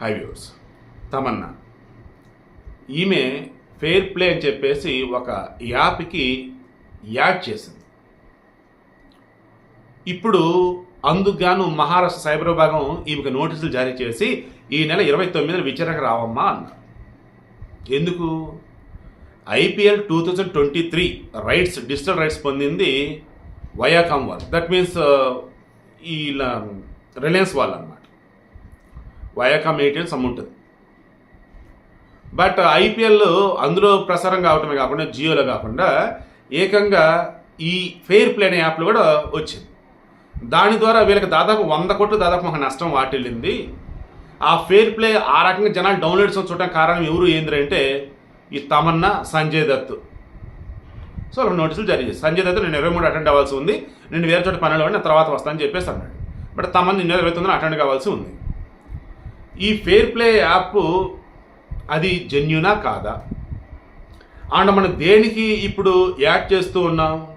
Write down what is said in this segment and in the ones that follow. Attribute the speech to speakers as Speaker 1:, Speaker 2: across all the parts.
Speaker 1: High views Tamannaah. ఈమె fair play అని చెప్పేసి ఒక యాప్కి యాడ్ చేసింది. ఇప్పుడు అందుకుగాను మహారాష్ట్ర సైబర్ విభాగం ఈమెకు నోటీసులు జారీ చేసి ఈ నెల ఇరవై తొమ్మిదిన విచారణకు రావమ్మా అన్నారు. ఎందుకు? IPL two thousand twenty three rights digital rights పొందింది వయాకామ్ వాళ్ళు. దట్ మీన్స్ uh, ఈ రిలయన్స్ వాళ్ళు అన్నమాట వయాకామ్ ఎయిటీన్ సమ్ ఉంటుంది బట్ ఐపీఎల్ అందులో ప్రసారం కావటమే కాకుండా జియోలో కాకుండా ఏకంగా ఈ ఫెయిర్ ప్లే అనే యాప్లు కూడా వచ్చింది. దాని ద్వారా వీళ్ళకి దాదాపు వంద కోట్లు దాదాపు మాకు నష్టం వాటిల్లింది. ఆ ఫెయిర్ ప్లే ఆ రకంగా జనాలు డౌన్లోడ్స్ చూడటం కారణం ఎవరు ఏంద్ర అంటే ఈ తమన్నా సంజయ్ దత్. సో అక్కడ నోటీసులు జారీ చేసి సంజయ్ దత్ నేను ఇరవై మూడు అటెండ్ అవ్వాల్సి ఉంది. నేను వేరే చోట పనిలో నేను తర్వాత వస్తానని చెప్పేసి అన్నాడు. బట్ తమన్ నిన్న ఇరవై తొమ్మిదిన అటెండ్ కావాల్సి ఉంది. ఈ ఫెయిర్ ప్లే యాప్ అది జెన్యునా కాదా? అండ్ మనం దేనికి ఇప్పుడు యాడ్ చేస్తూ ఉన్నాం?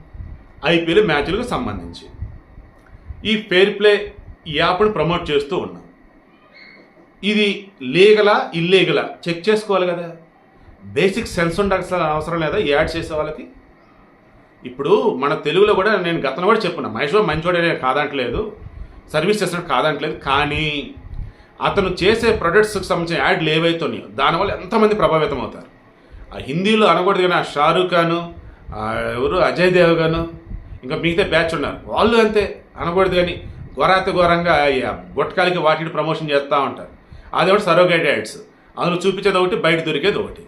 Speaker 1: ఐపీఎల్ మ్యాచ్లకు సంబంధించి. ఈ ఫెయిర్ ప్లే యాప్ను ప్రమోట్ చేస్తూ ఉన్నాం. ఇది లీగలా ఇల్లీగలా? చెక్ చేసుకోవాలి కదా. బేసిక్ సెన్స్ ఉండాల్సిన అవసరం లేదా యాడ్ చేసే వాళ్ళకి? ఇప్పుడు మన తెలుగులో కూడా నేను గతంలో కూడా చెప్పున్నా మహేష్ బాబు కాదంటలేదు సర్వీస్ చేసినట్టు కాదంటలేదు కానీ అతను చేసే ప్రొడక్ట్స్కి సంబంధించిన యాడ్లు ఏవైతే ఉన్నాయో దానివల్ల ఎంతమంది ప్రభావితం అవుతారు ఆ హిందీలో అనకూడదు కానీ ఆ షారూఖ్ ఖాను ఎవరు అజయ్ దేవ్ గాను ఇంకా మిగతా బ్యాచ్ ఉన్నారు. వాళ్ళు అంతే అనకూడదు కానీ ఘోరాత ఘోరంగా గుట్కాలకి వాటిని ప్రమోషన్ చేస్తూ ఉంటారు. అది ఒకటి సరోగేట్ యాడ్స్. అందులో చూపించేది ఒకటి బయట దొరికేది ఒకటి.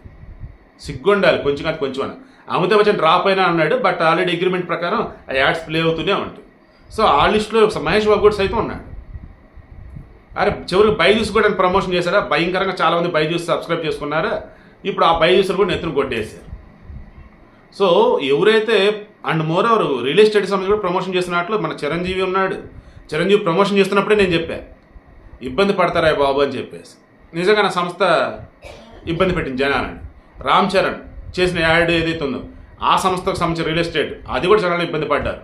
Speaker 1: సిగ్గుండాలి కొంచెం కాదు కొంచెం అని అమితాబ్ బచ్చన్ డ్రాప్ అయినా అన్నాడు బట్ ఆల్రెడీ అగ్రిమెంట్ ప్రకారం ఆ యాడ్స్ ప్లే అవుతూనే ఉంటాయి. సో ఆ లిస్టులో మహేష్ బాబు కూడా సైతం ఉన్నాడు. అరే చివరికి బైజూస్ కూడా ప్రమోషన్ చేశారా? భయంకరంగా చాలామంది బైజూస్ సబ్స్క్రైబ్ చేసుకున్నారా? ఇప్పుడు ఆ బైజూస్లు కూడా నెత్తిన కొట్టేశారు. సో ఎవరైతే అండ్ మోర్ ఎవరు రియల్ ఎస్టేట్ సంబంధించి కూడా ప్రమోషన్ చేసినట్లు మన చిరంజీవి ఉన్నాడు. చిరంజీవి ప్రమోషన్ చేస్తున్నప్పుడే నేను చెప్పా. ఇబ్బంది పడతారా బాబు అని చెప్పేసి. నిజంగా నా సంస్థ ఇబ్బంది పెట్టింది జనాలని. రామ్ చరణ్ చేసిన యాడ్ ఏదైతే ఉందో ఆ సంస్థకు సంబంధించిన రియల్ ఎస్టేట్ అది కూడా చాలా ఇబ్బంది పడ్డారు.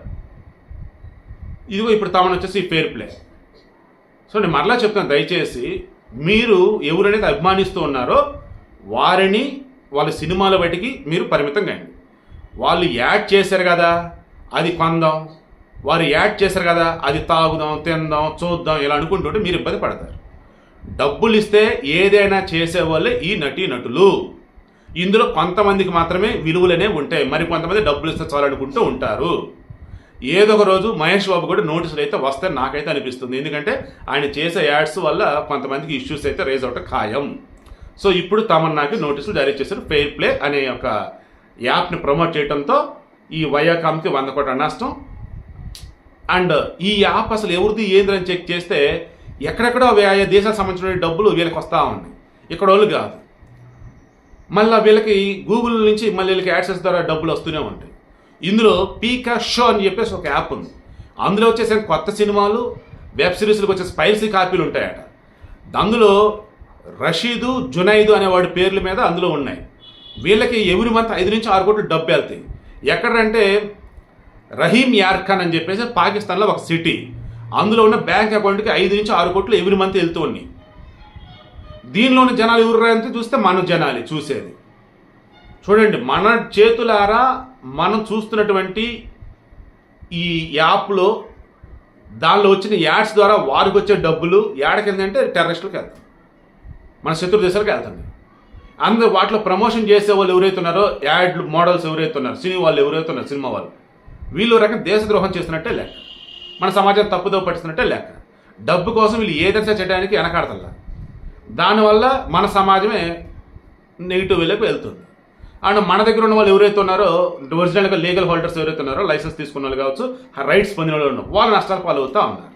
Speaker 1: ఇదిగో ఇప్పుడు తమను వచ్చేసి ఫేర్ ప్లే. సో నేను మరలా చెప్తాను దయచేసి మీరు ఎవరైతే అభిమానిస్తూ ఉన్నారో వారిని వాళ్ళ సినిమాల బయటికి మీరు పరిమితం కండి వాళ్ళు యాడ్ చేశారు కదా అది కొందాం వారు యాడ్ చేశారు కదా అది తాగుదాం తిందాం చూద్దాం ఇలా అనుకుంటుంటే మీరు ఇబ్బంది పడతారు. డబ్బులు ఇస్తే ఏదైనా చేసేవాళ్ళే ఈ నటీ నటులు. ఇందులో కొంతమందికి మాత్రమే విలువలనే ఉంటాయి. మరి కొంతమంది డబ్బులు ఇస్తే చాలనుకుంటూ ఉంటారు. ఏదో ఒక రోజు మహేష్ బాబు కూడా నోటీసులు అయితే వస్తాయని నాకైతే అనిపిస్తుంది. ఎందుకంటే ఆయన చేసే యాడ్స్ వల్ల కొంతమందికి ఇష్యూస్ అయితే రేజ్ అవటం ఖాయం. సో ఇప్పుడు తమన్నాకి నోటీసులు జారీ చేశారు. ఫెయిర్ ప్లే అనే ఒక యాప్ని ప్రమోట్ చేయడంతో ఈ వయాకామ్కి వంద కోట్ల నష్టం. అండ్ ఈ యాప్ అసలు ఎవరిది ఏందని చెక్ చేస్తే ఎక్కడెక్కడో ఆయా దేశాలకు సంబంధించిన డబ్బులు వీళ్ళకి వస్తూ ఉన్నాయి. ఇక్కడ వాళ్ళు కాదు. మళ్ళీ వీళ్ళకి గూగుల్ నుంచి మళ్ళీ వీళ్ళకి యాడ్సెస్ ద్వారా డబ్బులు వస్తూనే ఉంటాయి. ఇందులో పీకా షో అని చెప్పేసి ఒక యాప్ ఉంది. అందులో వచ్చేసి కొత్త సినిమాలు వెబ్ సిరీస్లకు వచ్చే స్పైసీ కాపీలు ఉంటాయట. అందులో రషీదు జునైదు అనే వాడి పేర్ల మీద అందులో ఉన్నాయి. వీళ్ళకి ఎవరి మంత్ ఐదు నుంచి ఆరు కోట్లు డబ్బు వెళ్తాయి. ఎక్కడంటే రహీం యార్ఖాన్ అని చెప్పేసి పాకిస్తాన్లో ఒక సిటీ. అందులో ఉన్న బ్యాంక్ అకౌంట్కి ఐదు నుంచి ఆరు కోట్లు ఎవరి మంత్ వెళ్తూ ఉన్నాయి. దీనిలోని జనాలు ఎవరు రాయంతే చూస్తే మన జనాలి చూసేది. చూడండి మన చేతులారా మనం చూస్తున్నటువంటి ఈ యాప్లో దానిలో వచ్చిన యాడ్స్ ద్వారా వారికి వచ్చే డబ్బులు యాడకి వెళ్తుందంటే టెర్రరిస్టులకు వెళ్తాం మన శత్రు దేశాలకు వెళ్తుంది అందరూ వాటిలో ప్రమోషన్ చేసే వాళ్ళు ఎవరైతే ఉన్నారో యాడ్ మోడల్స్ ఎవరైతే ఉన్నారు సినిమా వాళ్ళు ఎవరైతే ఉన్నారు సినిమా వాళ్ళు వీళ్ళు రకం దేశద్రోహం చేస్తున్నట్టే లెక్క. మన సమాజం తప్పుదో పట్టిస్తున్నట్టే లెక్క. డబ్బు కోసం వీళ్ళు ఏదైనా చేయడానికి వెనకాడతల్లా. దానివల్ల మన సమాజమే నెగిటివ్ వేలోకి వెళ్తుంది. అండ్ మన దగ్గర ఉన్న వాళ్ళు ఎవరైతే ఉన్నారో ఒరిజినల్గా లీగల్ హోల్డర్స్ ఎవరైతే ఉన్నారో లైసెన్స్ తీసుకున్న వాళ్ళు కావచ్చు రైట్స్ పొందిన వాళ్ళు ఉన్నారు వాళ్ళు నష్టాలు పాలవుతూ ఉన్నారు.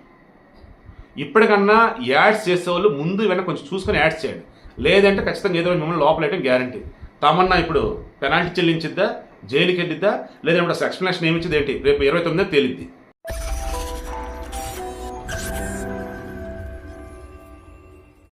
Speaker 1: ఇప్పటికన్నా యాడ్స్ చేసేవాళ్ళు ముందు వెనక కొంచెం చూసుకొని యాడ్స్ చేయండి. లేదంటే ఖచ్చితంగా ఏదో మిమ్మల్ని లోపలేయడం గ్యారంటీ తమన్నా ఇప్పుడు పెనాల్టీ చెల్లించిద్దా? జైలుకి వెళ్ళిద్దా లేదంటే అసలు ఎక్స్ప్లెనేషన్ ఏమిచ్చింది ఏంటి? రేపు ఇరవై తొమ్మిదో తేలిద్ది.